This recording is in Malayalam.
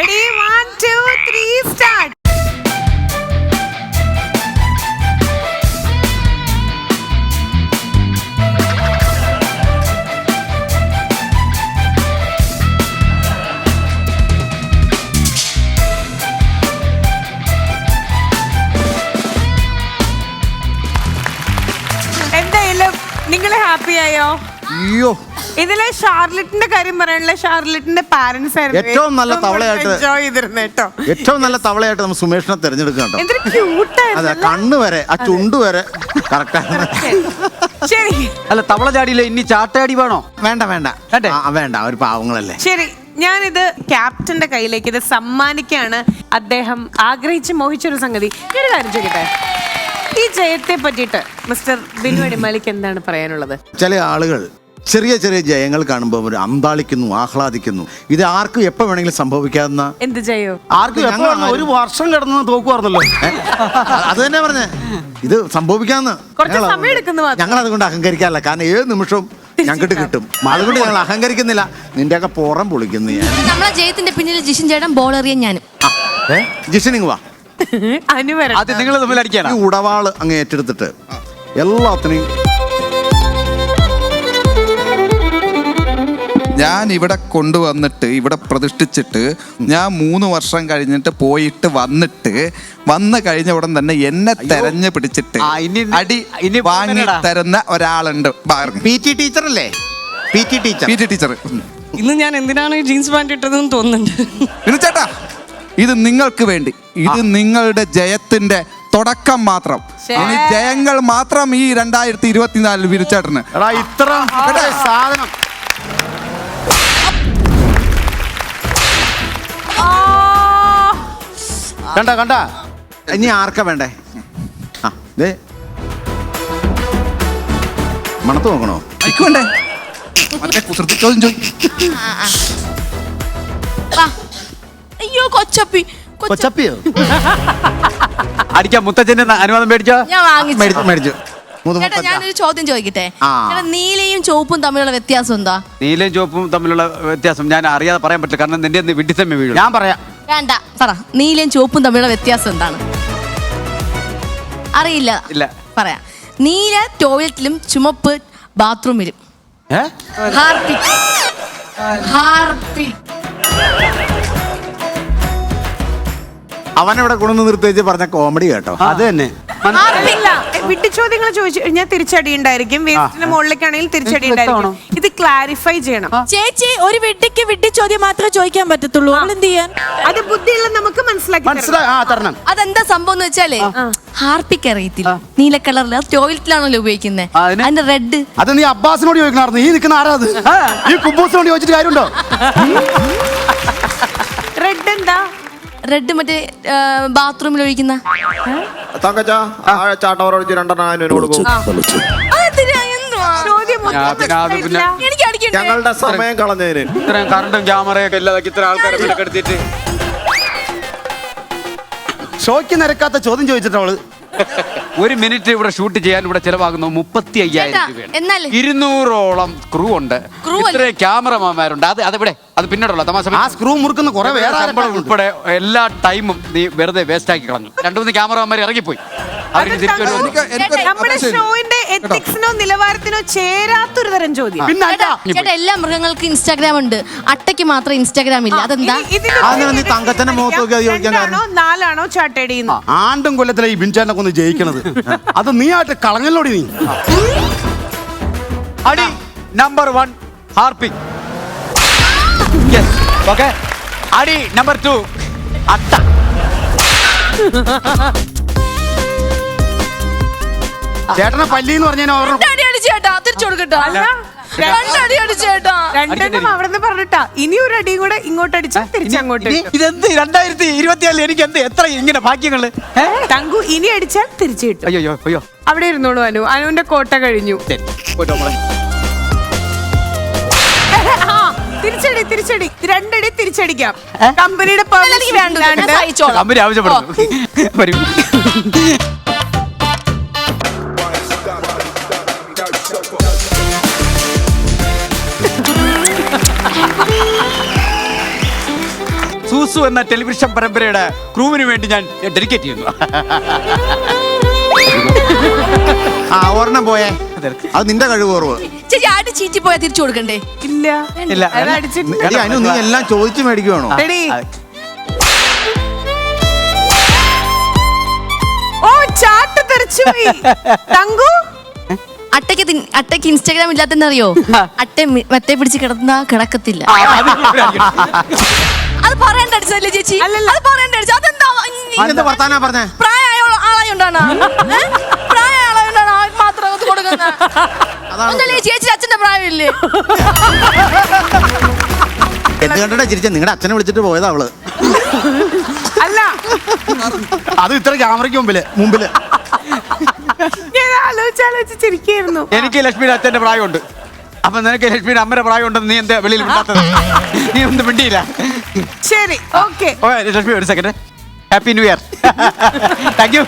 Ready one two three start എന്തായാലും നിങ്ങൾ ഹാപ്പി ആയോ അയ്യോ. ഇതിലെ ഷാർലറ്റിന്റെ കാര്യം പറയാനുള്ള ഷാർലറ്റിന്റെ പാരന്റ്സ് ആയിരുന്നു. ഏറ്റവും നല്ല തവളയായിട്ട് എൻജോയ് ചെയ്തിരുന്നു കേട്ടോ. ഏറ്റവും നല്ല തവളയായിട്ട് നമ്മൾ സുമേഷിനെ എന്തൊരു അതെ ക്യൂട്ടായിരുന്നു കണ്ണ് വരെ ആ ചുണ്ട് വരെ കറക്റ്റാണ് ശരി. അല്ല തവള ചാടിയില്ല? ഇനി ചാട്ടാടി വേണോ? വേണ്ട വേണ്ട. വേണ്ടേ? ആ, വേണ്ട ഒരു പാവങ്ങളല്ലേ. ശരി ഞാനിത് ക്യാപ്റ്റന്റെ കയ്യിലേക്ക് ഇത് സമ്മാനിക്കാണ് അദ്ദേഹം ആഗ്രഹിച്ച് മോഹിച്ചൊരു സംഗതി. ഞാൻ ഒരു കാര്യം ചോദിക്കട്ടെ? ഈ ജയത്തെ പറ്റിയിട്ട് മിസ്റ്റർ ബിനു അടിമാലിക്ക് എന്താണ് പറയാനുള്ളത്? ചില ആളുകൾ ചെറിയ ചെറിയ ജയങ്ങൾ കാണുമ്പോൾ അവർ അന്താളിക്കുന്നു ആഹ്ലാദിക്കുന്നു. ഇത് ആർക്കും എപ്പോ വേണമെങ്കിലും സംഭവിക്കാവുന്ന എന്ത് ജയോ? ആർക്കും എപ്പോ ഒരു വർഷം കിടന്ന് തോക്കുവാർന്നല്ലോ? അത് തന്നെ പറഞ്ഞേ. ഇത് സംഭവിക്കാന്ന് കുറച്ച് ഞങ്ങൾ സമയം എടുക്കുന്നു മാത്രം. ഞങ്ങൾ അതുകൊണ്ട് അഹങ്കരിക്കാറില്ല. കാരണം ഏത് നിമിഷവും ഞങ്ങൾക്ക് കിട്ടും. അതുകൊണ്ട് ഞങ്ങൾ അഹങ്കരിക്കുന്നില്ല. നിന്റെയൊക്കെ പുറം പൊളിക്കുന്നു ഞാൻ. നമ്മളെ ജയത്തിന്റെ പിന്നിൽ ജിഷൻ ചേട്ടൻ ബോൾ എറിയാൻ ഞാനും. ജിഷനിങ് വാ. അനുവര അത് നിങ്ങൾ തമ്മിൽ ഈ അടിക്കാനാ ഉടവാൾ അങ്ങ് ഏറ്റെടുത്തിട്ട് എല്ലാത്തിനെയും ഞാൻ ഇവിടെ കൊണ്ടുവന്നിട്ട് ഇവിടെ പ്രതിഷ്ഠിച്ചിട്ട് ഞാൻ മൂന്ന് വർഷം കഴിഞ്ഞിട്ട് പോയിട്ട് വന്നിട്ട് വന്നു കഴിഞ്ഞ ഉടൻ തന്നെ എന്നെ തെരഞ്ഞു പിടിച്ചിട്ട് അടി ഇനി വാങ്ങി തരുന്ന ഒരാളുണ്ട് പി ടി ടീച്ചർ അല്ലേ P T teacher. P T teacher. ഇന്ന് ഞാൻ എന്തിനാണ് ഈ ജീൻസ് പാന്റ് ഇട്ടതെന്ന് തോന്നുന്നുണ്ട്? ചേട്ടാ ഇത് നിങ്ങൾക്ക് വേണ്ടി. ഇത് നിങ്ങളുടെ ജയത്തിന്റെ തുടക്കം മാത്രം. ഇനി ജയങ്ങൾ മാത്രം ഈ രണ്ടായിരത്തി ഇരുപത്തിനാലിൽ വിരിച്ചേട്ടന് എടാ ഇത്ര സാധനം. കണ്ട കണ്ട. ഇനി ആർക്കാ വേണ്ടേ? ആ ദേ. മണത്ത് നോക്കണോ? വേണ്ടേ? മറ്റേ കുസൃതി ചോദ്യം ചോദിക്കും വാ. അയ്യോ കൊച്ചപ്പി. കൊച്ച- കൊച്ചപ്പിയോ? അടിക്കാൻ മുത്തച്ഛന്റെ ന- അനുവാദം മേടിച്ചോ? ഞാൻ വാങ്ങിച്ചു. മേടിച്ചു മേടിച്ചു. മുതു ചേട്ടാ ഞാനൊരു ചോദ്യം ചോദിക്കട്ടെ? ആ. ചേട്ടാ നീലയും ചുവപ്പും തമ്മിലുള്ള വ്യത്യാസം എന്താ? നീലയും ചുവപ്പും തമ്മിലുള്ള വ്യത്യാസം ഞാൻ അറിയാതെ പറയാൻ പറ്റില്ല കാരണം നിന്റെ വിഡിത്തമ്മ വീഴും. ഞാൻ പറയാം. വേണ്ട. പറ നീലയും ചുവപ്പും തമ്മിലുള്ള വ്യത്യാസം എന്താണ്? അറിയില്ല. ഇല്ല. പറയാം. നീല ടോയ്ലറ്റിലും ചുമപ്പ് ബാത്റൂമിലും. ഹാർപിക് ഹാർപിക് അവനവിടെ കൊണ്ടു നിർത്തിച്ച് പറഞ്ഞ കോമഡി കേട്ടോ. അത് തന്നെ. വിട്ടു ചോദ്യങ്ങൾ ചോദിച്ചു കഴിഞ്ഞാൽ തിരിച്ചടി ഉണ്ടായിരിക്കും വേസ്റ്റിന് മുകളിലേക്കാണെങ്കിൽ തിരിച്ചടി ഉണ്ടായിരിക്കും ക്ലാരിഫൈ ചെയ്യണം. ചേച്ചി ഒരു വിഡ്ഢിക്ക് വിഡ്ഢി ചോദ്യം മാത്രമേ ചോദിക്കാൻ പറ്റത്തുള്ളൂ. അവൾ എന്ത് ചെയ്യാൻ? അത് ബുദ്ധിയുള്ള നമുക്ക് മനസ്സിലാക്കി തരണം. മനസ്സിലായി ആ തരണം. അതെന്താ സംഭവം എന്ന് വെച്ചാലേ ഹാർപ്പിക് അറിയത്തില്ല നീല കളറിൽ അത് ടോയ്ലറ്റിലാണല്ലോ ഉപയോഗിക്കുന്നത് അതിന്? അതിന്റെ റെഡ്. അത് നീ അബ്ബാസിനോട് ചോദിക്കണമായിരുന്നു. ഈ നിൽക്കുന്ന ആരാ അത്? ഈ കുബൂസിനോട് ചോദിച്ചിട്ട് കാര്യമുണ്ടോ? റെഡ് എന്താ? റെഡ് മറ്റേ ബാത്റൂമിൽ ഒഴിക്കുന്ന തങ്കച്ച ആ രണ്ടെണ്ണം അതിന് കൊടുക്കും. അതെന്തിനാ? ഞങ്ങളുടെ സമയം കളഞ്ഞതിന്. ഇത്രയും കറണ്ടും ക്യാമറയൊക്കെ ഇല്ലാതാക്കി ഇത്ര ആൾക്കാരെ വിലക്കെടുത്തിട്ട് ഷോയ്ക്ക് നിരക്കാത്ത ചോദ്യം ചോദിച്ചിട്ട് അവൾ. ഒരു മിനിറ്റ് ഇവിടെ ഷൂട്ട് ചെയ്യാൻ ഇവിടെ ചിലവാകുന്നു മുപ്പത്തി അയ്യായിരം രൂപയാണ്? ഇരുന്നൂറോളം ക്രൂ ഉണ്ട്. ഇത്ര ക്യാമറമാന്മാരുണ്ട് അത് അതെവിടെ അത് പിന്നീടുള്ള തമാശ ആ സ്ക്രൂ മുറുക്കുന്ന കുറെ വേറെ. ഉൾപ്പെടെ എല്ലാ ടൈമും നീ വെറുതെ വേസ്റ്റ് ആക്കി കളഞ്ഞു. രണ്ടു മൂന്ന് ക്യാമറമാർ ഇറങ്ങിപ്പോയി. അവർക്ക് തിരിച്ചു? എനിക്ക് നമ്മുടെ. ഷോയിന്റെ എത്തിക്സിനോ നിലവാരത്തിനോ ചേരാത്തൊരു തരം ചോദ്യം. പിന്നെ അല്ല ചേട്ടാ എല്ലാ മൃഗങ്ങൾക്കും ഇൻസ്റ്റാഗ്രാം ഉണ്ട്. അട്ടയ്ക്ക് മാത്രം ഇൻസ്റ്റാഗ്രാം ഇല്ല. അതെന്താ? ഇനി ഇതിന് അതെന്താ നീ തങ്കച്ചന്റെ മുഖത്ത് നോക്കി അത് ചോദിക്കാൻ രണ്ടാണോ നാലാണോ ചാട്ടടിയുന്നു ആണ്ടും കൊല്ലത്തിലെ ഈ ഒന്ന് ജയിക്കണത്. അത് നീ ആയിട്ട് കളഞ്ഞല്ലോടി നീ? അടി number one Harpic yes okay അടി നമ്പർ ടു അട്ട. ചേട്ടനെ പല്ലി എന്ന് പറഞ്ഞാൽ തിരിച്ചു കൊടുക്കട്ടോ. രണ്ടടി അടിച്ച് ചേട്ടാ. രണ്ടെണ്ണം അവിടെ നിന്ന് പറഞ്ഞിട്ടാ. ഇനി ഒരു അടിയും കൂടെ ഇങ്ങോട്ട് അടിച്ചാൽ തിരിച്ചങ്ങോട്ട് ഇനി ഇതെന്ത് രണ്ടായിരത്തി ഇരുപത്തിയാലിൽ എനിക്ക് എന്ത് എത്ര ഇങ്ങനെ ഭാഗ്യങ്ങൾ? തങ്കു ഇനി അടിച്ചാൽ തിരിച്ചു കിട്ടും അയ്യോ അയ്യോ അവിടെ ഇരുന്നോളൂ അനു. അനുവിന്റെ കോട്ട കഴിഞ്ഞു. തിരിച്ചടി തിരിച്ചടി. രണ്ടടി തിരിച്ചടിക്കാം. കമ്പനിയുടെ വേണ്ട കമ്പനി ആവശ്യപ്പെടുന്നു. തുളുസു എന്ന ടെലിവിഷൻ പരമ്പരയുടെ ക്രൂവിന് വേണ്ടി ഞാൻ ഡെഡിക്കേറ്റ് ചെയ്യുന്നു. ആ ഒരെണ്ണം പോയേ. അത് നിന്റെ കഴിവ് കുറവ് ചേച്ചി ചീറ്റി പോയാ തിരിച്ചു കൊടുക്കണ്ടേ? ഇല്ല. ഇല്ല. അത് അടിച്ചിട്ട് എടി, അനു നീ എല്ലാം ചോദിച്ചു മേടിക്കുവാണോ? എടി. ഓ ചാട്ട് തെറിച്ചു പോയി. തങ്കു? അട്ടയ്ക്ക് തിൻ- അട്ടയ്ക്ക് ഇൻസ്റ്റാഗ്രാം ഇല്ലാത്തന്നറിയോ അട്ട മി- മറ്റേ പിടിച്ച് കിടന്നാ കിടക്കത്തില്ല. അത് പറയണ്ട അടിച്ചതല്ലേ ചേച്ചി? അല്ലല്ല. അത് പറയണ്ട അടിച്ചത് അതെന്താ എന്ത് വർത്താനാ പറഞ്ഞേ? പ്രായമായ ആളായോണ്ടാണ്. പ്രായമായ ആളായോണ്ടാണ് ആൾക്ക് മാത്രം അത് കൊടുക്കുന്നത്. ചേച്ചി അച്ഛന്റെ പ്രായമില്ലേ? എന്ത് കണ്ടിട്ടാ ചിരിച്ച? നിങ്ങളുടെ അച്ഛനെ വിളിച്ചിട്ട് പോയതാ അവൾ. അല്ല. അത് ഇത്ര ക്യാമറയ്ക്ക് മുമ്പിൽ. മുമ്പിൽ. ഞാൻ ആലോചിച്ചാലോചിച്ച് ചിരിക്കായിരുന്നു. എനിക്ക് ലക്ഷ്മിയുടെ അച്ഛന്റെ പ്രായമുണ്ട്. അപ്പൊ നിനക്ക് ലക്ഷ്മിയുടെ അമ്മയുടെ പ്രായമുണ്ടെന്ന് നീ എന്താ വെളിയിൽ മിണ്ടാത്തത്? നീ ഒന്നും മിണ്ടിയില്ല. ശരി. ഓക്കെ ലക്ഷ്മി ഒരു second happy new year thank you